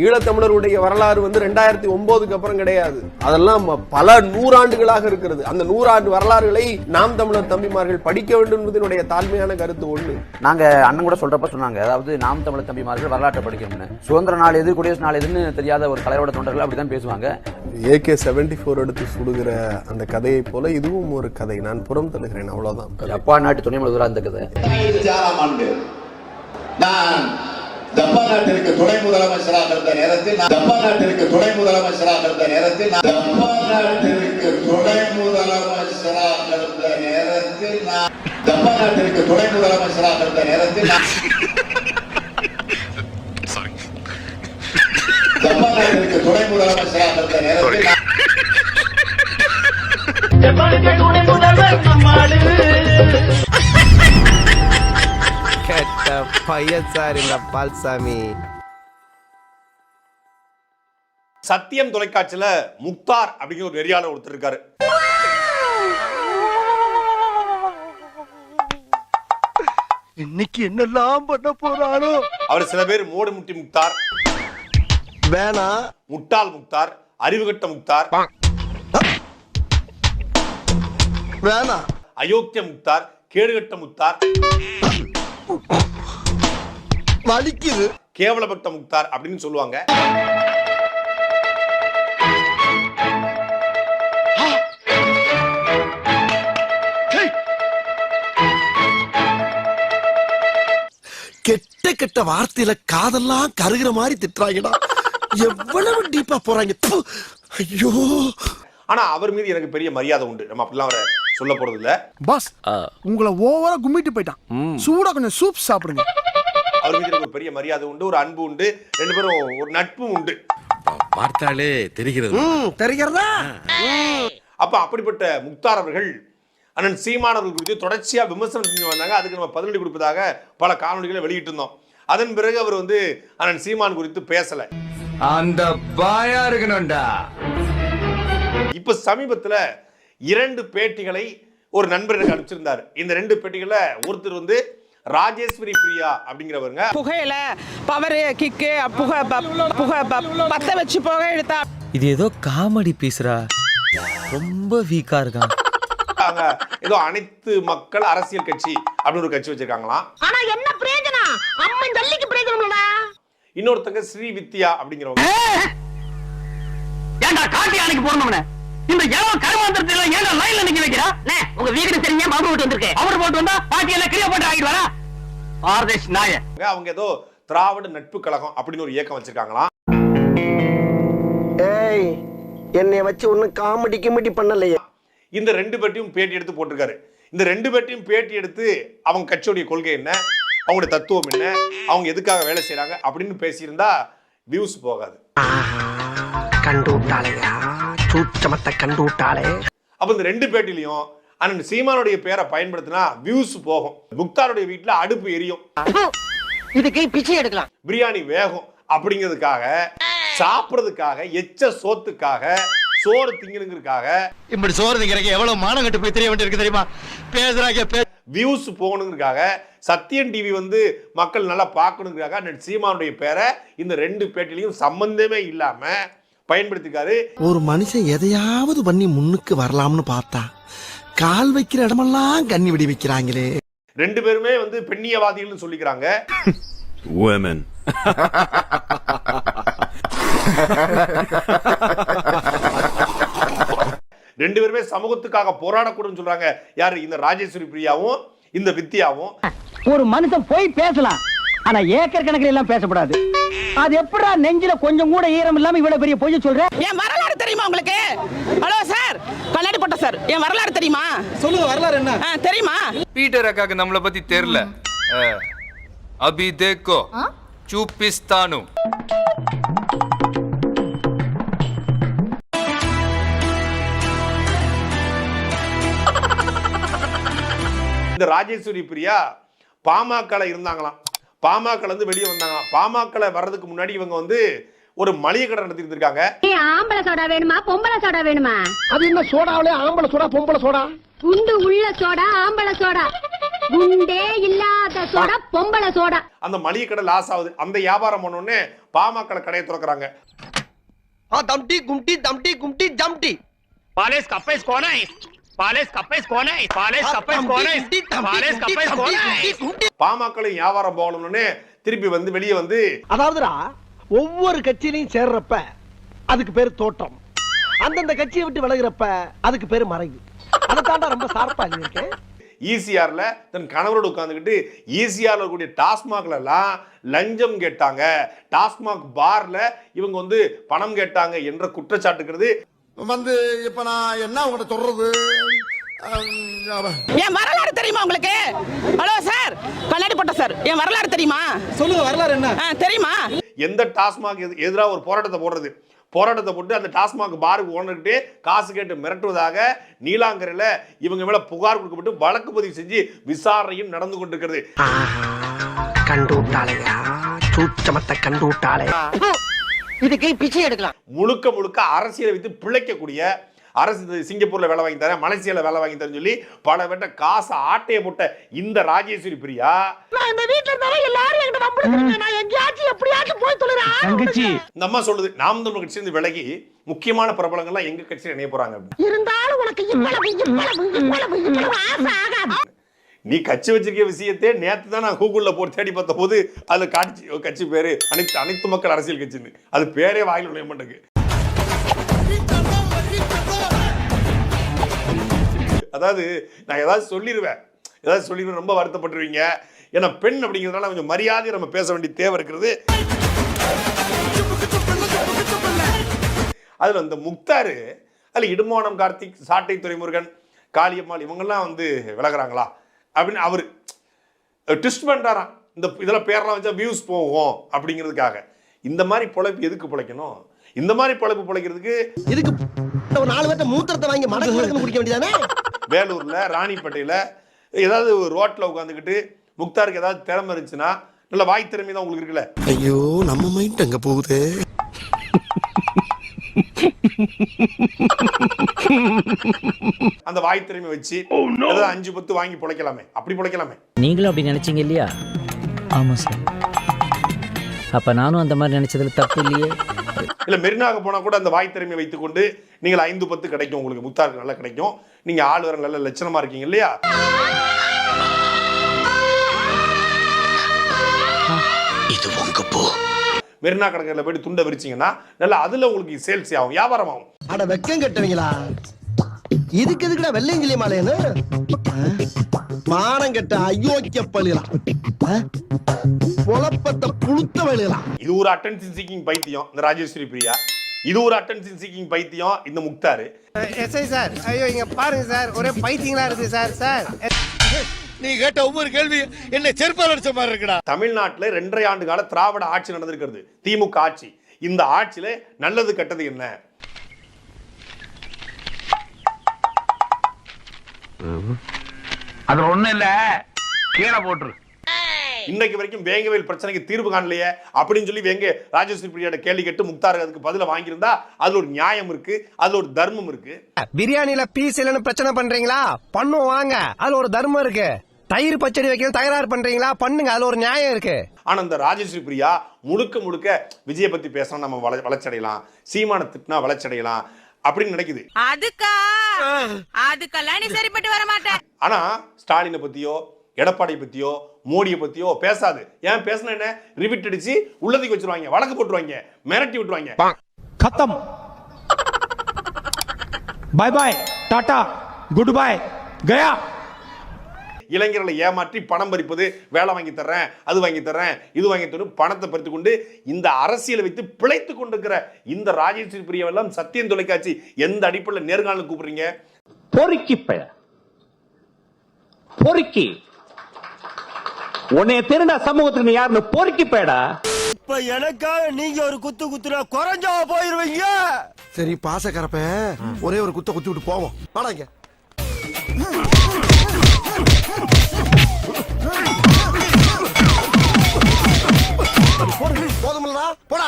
ஈழத்தமிழருடைய வரலாறு வந்து ரெண்டாயிரத்தி ஒன்பதுக்கு அப்புறம் கிடையாது. அதெல்லாம் பல நூறாண்டுகளாக இருக்கிறது. அந்த நூறாண்டு வரலாறுகளை நாம் தமிழர் தம்பிமார்கள் படிக்க வேண்டும் என்பதனுடைய தாழ்மையான கருத்து ஒண்ணு. நாங்க அண்ணன் கூட சொல்றப்ப சொன்னாங்க அதாவது நாம் தமிழர் தம்பிமார்கள் வரலாற்றை படிக்கணும்னு. சுதந்திர நாள் எது குடியரசு நாள் எதுன்னு தெரியாத ஒரு கலையோட தொண்டர்கள் அப்படிதான் பேசுவாங்க. ஏகே செவன்டி ஃபோர் எடுத்து சுடுகிற அந்த கதையை போல இதுவும் ஒரு கதை. நான் புறம் தள்ளுகிறேன் அவ்வளவுதான். ஜப்பான் நாட்டு துணை முதல்வராக இருந்த கதை. நான் ஜப்பான் நாட்டிற்கு துணை முதலமைச்சராக இருந்த நேரத்தில் நான் ஜப்பான் நாட்டிற்கு துணை முதலமைச்சராக இருந்த நேரத்தில் ஜப்பான் நாட்டிற்கு துணை முதலமைச்சராக இருந்த நேரத்தில் நான் ஜப்பான் நாட்டிற்கு துணை முதலமைச்சராக இருந்த நேரத்தில் நான் ஜப்பான் நாட்டிற்கு துணை முதலமைச்சராக இருந்த நேரத்தில் நான் கெட்ட பையன் சார் இந்த பால்சாமி. சத்தியம் தொலைக்காட்சியில முக்தார் அப்படிங்கிற ஒரு வெறியாளர் ஒருத்தர் இருக்காரு. இன்னைக்கு என்னெல்லாம் பண்ண போறாரோ அவர் சில பேர் மோடு முட்டி முக்தார் வேணா. முட்டாள் முக்தார் அறிவுகட்ட முக்தார் வேணா. அயோக்கிய முக்தார் கேடுகட்ட முக்தார். வலிக்குது. கேவலபக்த முக்தார் அப்படின்னு சொல்லுவாங்க. கெட்ட கெட்ட வார்த்தையில காதெல்லாம் கருகிற மாதிரி திட்டுறாங்கடா. எவ்வளவு டீப்பா போறாங்க. ஐயோ. ஆனா அவர் மீது எனக்கு பெரிய மரியாதை உண்டு. நம்ம அப்படிலாம் அவரை சொல்ல போறது இல்ல பாஸ் உங்களை ஓவரா கும்மிட்டு போயிட்டான். சூடா கொஞ்சம் சூப் சாப்பிடுங்க. அவர் மீது எனக்கு ஒரு பெரிய மரியாதை உண்டு ஒரு அன்பு உண்டு ரெண்டு பேரும் ஒரு நட்பும் உண்டு. பார்த்தாலே தெரிகிறது. தெரிகிறதா? அப்ப அப்படிப்பட்ட முக்தார் அவர்கள் அண்ணன் சீமான் அவர்கள் குறித்து தொடர்ச்சியா விமர்சனம் செஞ்சு வந்தாங்க. அதுக்கு நம்ம பதிலடி கொடுப்பதாக பல காணொலிகளை வெளியிட்டு இருந்தோம் அதன் பிறகு அவர் வந்து அண்ணன் சீமான் குறித்து பேசல. அந்த பாயா இருக்கணும்டா. இப்ப சமீபத்துல இரண்டு பேட்டிகளை ஒரு நண்பர் எனக்கு அனுப்பிச்சிருந்தார். இந்த ரெண்டு பேட்டிகள்ல ஒருத்தர் வந்து ராஜேஸ்வரி பிரியா அப்படிங்கிறவங்க புகையில பவரு கிக்கு புகை புகை பத்த வச்சு புகை எடுத்தா இது ஏதோ காமெடி பீஸ்ரா ரொம்ப வீக்கா இருக்கான். ஏதோ அனைத்து மக்கள் அரசியல் கட்சி அப்படின்னு ஒரு கட்சி வச்சிருக்காங்களாம் ஆனா என்ன பிரயோஜனம்? அம்மன் ஜல்லிக்கு பிரயோஜனம்லடா. இன்னொருத்தங்க ஸ்ரீ வித்யா அப்படிங்கிறவங்க ஏன்டா காட்டி அணைக்கு போடணும்னே? இந்த ஏழோ கருமாந்திரத்துல ஏன்டா லைன்ல நிக்க வைக்கிறா? உங்க வீடு சரியா மாவு போட்டு வந்திருக்கு. அவர் போட்டு வந்தா பாட்டி எல்லாம் கிளியர் போட்டு ஆகிட்டு வரா பாரதேஷ் நாய அவங்க ஏதோ திராவிட நட்பு கழகம் அப்படின்னு ஒரு இயக்கம் வச்சிருக்காங்களாம் ஏய் என்னைய வச்சு ஒன்னும் காமெடி கிமெடி பண்ணலையே. இந்த ரெண்டு பேட்டையும் பேட்டி எடுத்து போட்டிருக்காரு. இந்த ரெண்டு பேட்டையும் பேட்டி எடுத்து அவங்க கட்சியுடைய கொள்கை என்ன? அவங்களுடைய தத்துவம் என்ன? அவங்க எதுக்காக வேலை செய்றாங்க? அப்படின்னு பேசியிருந்தா வியூஸ் போகாது. கண்டு விட்டாளையா? சூச்சமத்தை கண்டு விட்டாளே அப்ப இந்த ரெண்டு பேட்டிலையும் அண்ணன் சீமானுடைய பேரை பயன்படுத்தினா வியூஸ் போகும். முக்தாருடைய வீட்டுல அடுப்பு எரியும். இதுக்கு பிச்சை எடுக்கலாம். பிரியாணி வேகும் அப்படிங்கிறதுக்காக சாப்பிடுறதுக்காக எச்ச சோத்துக்காக சோறு திங்கணுங்கிறதுக்காக. இப்படி சோறு திங்கிறக்கு எவ்வளவு மானம் கட்டு போய் தெரிய வேண்டியிருக்கு தெரியுமா? பேசுறாங்க பே வியூஸ் போகணுங்கிறதுக்காக சத்யன் டிவி வந்து மக்கள் நல்லா பார்க்கணுங்கிறதுக்காக அண்ணன் சீமானுடைய பேரை இந்த ரெண்டு பேட்டிலையும் சம்பந்தமே இல்லாம பயன்படுத்திக்காரு ஒரு மனுஷன் எதையாவது பண்ணி முன்னுக்கு வரலாம்னு பார்த்தா கால் வைக்கிற இடமெல்லாம் கண்ணி விடி வைக்கிறாங்களே. ரெண்டு பேருமே வந்து பெண்ணியவாதிகள்னு சொல்லிக்கிறாங்க. Women. ரெண்டு பேருமே சமூகத்துக்காக போராடக்கூடாதுன்னு சொல்றாங்க. யாரு? இந்த ராஜேஸ்வரி பிரியாவும் இந்த வித்யாவும். ஒரு மனுஷன் போய் பேசலாம். ஆனா ஏக்கர் கணக்கில் எல்லாம் பேசக்கூடாது அது எப்படா நெஞ்சில கொஞ்சம் கூட ஈரம் இல்லாம இவ்வளவு பெரிய பொய்ய சொல்ற? என் வரலாறு தெரியுமா உங்களுக்கு? Hello sir. கண்ணாடி போட்ட சார். என் வரலாறு தெரியுமா? சொல்லுங்க வரலாறு என்ன? தெரியுமா? பீட்டர் அக்காக்கு நம்மள பத்தி தெரியல. அபி தேக்கோ சூப்பிஸ்தானு. இந்த ராஜேஸ்வரி பிரியா பாமகல இருந்தாங்களாம். பாமகலேருந்து வெளியே வந்தாங்க. பாமகல வர்றதுக்கு முன்னாடி இவங்க வந்து ஒரு மளிகை கடை நடத்திட்டு இருக்காங்க ஆம்பளை சோடா வேணுமா? பொம்பளை சோடா வேணுமா? அது என்ன சோடாவிலே ஆம்பளை சோடா பொம்பளை சோடா? குண்டு உள்ள சோடா ஆம்பளை சோடா. குண்டே இல்லாத சோடா பொம்பளை சோடா. அந்த மளிகை கடை லாஸ் ஆகுது. அந்த வியாபாரம் பண்ணோடனே பாமகல கடையை திறக்கிறாங்க. தம்டி கும்டி தம்டி கும்டி ஜம்டி. பாலேஸ் கப்பேஸ் கோனை பாமக்களும் வியாபாரம் போகணும்னு திருப்பி வந்து வெளியே வந்து அதாவதுடா ஒவ்வொரு கட்சியிலையும் சேர்றப்ப அதுக்கு பேர் தோட்டம். அந்தந்த கட்சியை விட்டு விலகிறப்ப அதுக்கு பேர் மறைவு. அதை தாண்டா ரொம்ப சார்பா இருக்கேன் தன் கணவரோடு உட்காந்துக்கிட்டு ஈசிஆரில் இருக்கக்கூடிய டாஸ்மாக்லலாம் லஞ்சம் கேட்டாங்க. டாஸ்மாக் பார்ல இவங்க வந்து பணம் கேட்டாங்க என்ற குற்றச்சாட்டுக்கிறது. வந்து இப்போ நான் என்ன உங்கள்கிட்ட சொல்றது? என் வரலாறு தெரியுமா உங்களுக்கு? ஹலோ சார் கண்ணாடி போட்ட சார் என் வரலாறு தெரியுமா? சொல்லுங்க வரலாறு என்ன? தெரியுமா? எந்த டாஸ்மாக் எதிராக ஒரு போராட்டத்தை போடுறது? போராட்டத்தை போட்டு அந்த டாஸ்மாக் பாருக்கு ஓனர்கிட்டே காசு கேட்டு மிரட்டுவதாக நீலாங்கரையில் இவங்க மேல புகார் கொடுக்கப்பட்டு வழக்கு பதிவு செஞ்சு விசாரணையும் நடந்து கொண்டிருக்கிறது. கண்டு விட்டாளையா சூச்சமத்தை கண்டு விட்டாளே இதுக்கு பிச்சை எடுக்கலாம். முழுக்க முழுக்க அரசியலை வைத்து பிழைக்கக்கூடிய அரசு சிங்கப்பூர்ல வேலை வாங்கி தரேன் மலேசியால வேலை வாங்கி தரேன்னு சொல்லி பல பேட்ட காசை ஆட்டைய போட்ட இந்த ராஜேஸ்வரி பிரியா? நான் இந்த அம்மா சொல்லுது நாம் தமிழ் கட்சியிலிருந்து விலகி முக்கியமான பிரபலங்கள்லாம் எங்க கட்சியில் இணைய போறாங்க. இருந்தாலும் நீ கட்சி வச்சிருக்க விஷயத்தை நேத்து தான் நான் கூகுள்ல போட்டு தேடி பார்த்த போது அதுல காட்சி கட்சி பேரு. அனைத்து அனைத்து மக்கள் அரசியல் கட்சின்னு. அது பேரே வாயில் நுழைய மாட்டேங்குது. அதாவது நான் ஏதாவது சொல்லிடுவேன் ஏதாவது சொல்லிடுவேன் ரொம்ப வருத்தப்பட்டுருவீங்க. ஏன்னா பெண் அப்படிங்கிறதுனால கொஞ்சம் மரியாதையை நம்ம பேச வேண்டிய தேவை இருக்கிறது. அதில் இந்த முக்தாரு அதில் இடுமோனம் கார்த்திக் சாட்டை துறைமுருகன் காளியம்மாள் இவங்கெல்லாம் வந்து விலகுறாங்களா? அப்படின்னு அவர் ட்விஸ்ட் பண்ணுறாராம் இந்த இதெல்லாம் பேரெலாம் வச்சா வியூஸ் போகும் அப்படிங்கிறதுக்காக. இந்த மாதிரி பொழைப்பு எதுக்கு பிழைக்கணும்? இந்த மாதிரி பொழைப்பு பிழைக்கிறதுக்கு இதுக்கு நாலு பேர்த்த மூத்திரத்தை வாங்கி மடங்கு குடிக்க வேண்டியதானே? வேலூர்ல ராணிப்பேட்டையில ஏதாவது ஒரு ரோட்ல உட்காந்துக்கிட்டு முக்தாருக்கு ஏதாவது திறமை இருந்துச்சுன்னா நல்ல வாய் திறமை தான் உங்களுக்கு இருக்குல்ல? ஐயோ நம்ம மைண்ட் அங்க போகுது? அந்த வாய் திறமை வச்சு ஏதாவது அஞ்சு பத்து வாங்கி பிழைக்கலாமே. அப்படி பிழைக்கலாமே. நீங்களும் அப்படி நினைச்சீங்க இல்லையா? ஆமா சார் அப்ப நானும் அந்த மாதிரி நினைச்சதுல தப்பு இல்லையே? இல்ல மெரினாக போனா கூட அந்த வாய் திறமையை வைத்துக்கொண்டு நீங்கள் ஐந்து பத்து கிடைக்கும் உங்களுக்கு. முத்தாருக்கு நல்லா கிடைக்கும். நீங்க ஆள் வர நல்ல லட்சணமா இருக்கீங்க இல்லையா? இது உங்க போ. மெரினா கடற்கரையில் போயிட்டு துண்டை விரிச்சீங்கன்னா நல்லா அதுல உங்களுக்கு சேல்ஸ் ஆகும் வியாபாரம் ஆகும். அட வெக்கம் கட்டுவீங்களா? இதுக்கு எதுக்குடா வெள்ளையங்கிலி மாலையன்னு மானம் கெட்ட அயோக்கிய பழுகலாம் பொழப்பத்தை புழுத்த வழுகலாம் இது ஒரு அட்டென்ஷன் சீக்கிங் பைத்தியம் இந்த ராஜேஸ்வரி பிரியா. இது ஒரு அட்டென்ஷன் சீக்கிங் பைத்தியம் இந்த முக்தாரு. எஸ்ஐ சார் ஐயோ இங்க பாருங்க சார் ஒரே பைத்தியங்களா இருக்கு சார் சார். நீ கேட்ட ஒவ்வொரு கேள்வி என்ன செருப்பால் அடிச்ச மாதிரி இருக்குடா. தமிழ்நாட்டுல ரெண்டரை ஆண்டு கால திராவிட ஆட்சி நடந்திருக்கிறது திமுக ஆட்சி. இந்த ஆட்சியில நல்லது கெட்டது என்ன? அது ஒண்ணும் இல்ல. கீழே போட்டுரு. இன்னைக்கு வரைக்கும் வேங்கவேல் பிரச்சனைக்கு தீர்வு காணலையே அப்படின்னு சொல்லி வேங்க ராஜேஸ்வரி பிரியாட கேள்வி கேட்டு முக்தார் அதுக்கு பதில வாங்கியிருந்தா அதுல ஒரு நியாயம் இருக்கு அதுல ஒரு தர்மம் இருக்கு. பிரியாணில பீஸ் இல்லைன்னு பிரச்சனை பண்றீங்களா? பண்ணுவோம் வாங்க. அதுல ஒரு தர்மம் இருக்கு. தயிர் பச்சடி வைக்க தயார் பண்றீங்களா? பண்ணுங்க அதுல ஒரு நியாயம் இருக்கு. ஆனா இந்த ராஜேஸ்வரி பிரியா முழுக்க முழுக்க விஜய பத்தி பேசினா நம்ம வள வளர்ச்சியடையலாம். சீமான திட்டினா வளர்ச்சியடையலாம் அப்படின்னு நினைக்குது. அதுக்கா? அதுக்கெல்லாம் நீ சரிப்பட்டு வர மாட்டேன் ஆனா ஸ்டாலினை பத்தியோ எடப்பாடி பத்தியோ மோடியை பத்தியோ பேசாது. ஏன் பேசின என்ன? ரிவிட் அடிச்சு உள்ளதுக்கு வச்சிருவாங்க வழக்கு போட்டுருவாங்க மிரட்டி விட்டுருவாங்க. கத்தம். Bye bye tata good bye Gaya. இளைஞர்களை ஏமாற்றி பணம் பறிப்பது வேலை வாங்கி தர்றேன் அது வாங்கி தர்றேன் இது வாங்கி தரும் பணத்தை பறித்து கொண்டு இந்த அரசியலை வைத்து பிழைத்து கொண்டிருக்கிற இந்த ராஜேஸ்வரி பிரியவெல்லாம் சத்தியம் தொலைக்காட்சி எந்த அடிப்படையில் நேர்காணல் கூப்பிடுறீங்க? பொறுக்கி பெய பொறுக்கி. உன்னைய திருடா சமூகத்துக்கு நீ யாருன்னு பொறுக்கி பேடா இப்ப எனக்காக நீங்க ஒரு குத்து குத்துனா குறைஞ்சா போயிருவீங்க. சரி பாசக்கரப்ப ஒரே ஒரு குத்த குத்தி விட்டு போவோம். வாடாங்க போதுமில்லடா போடா.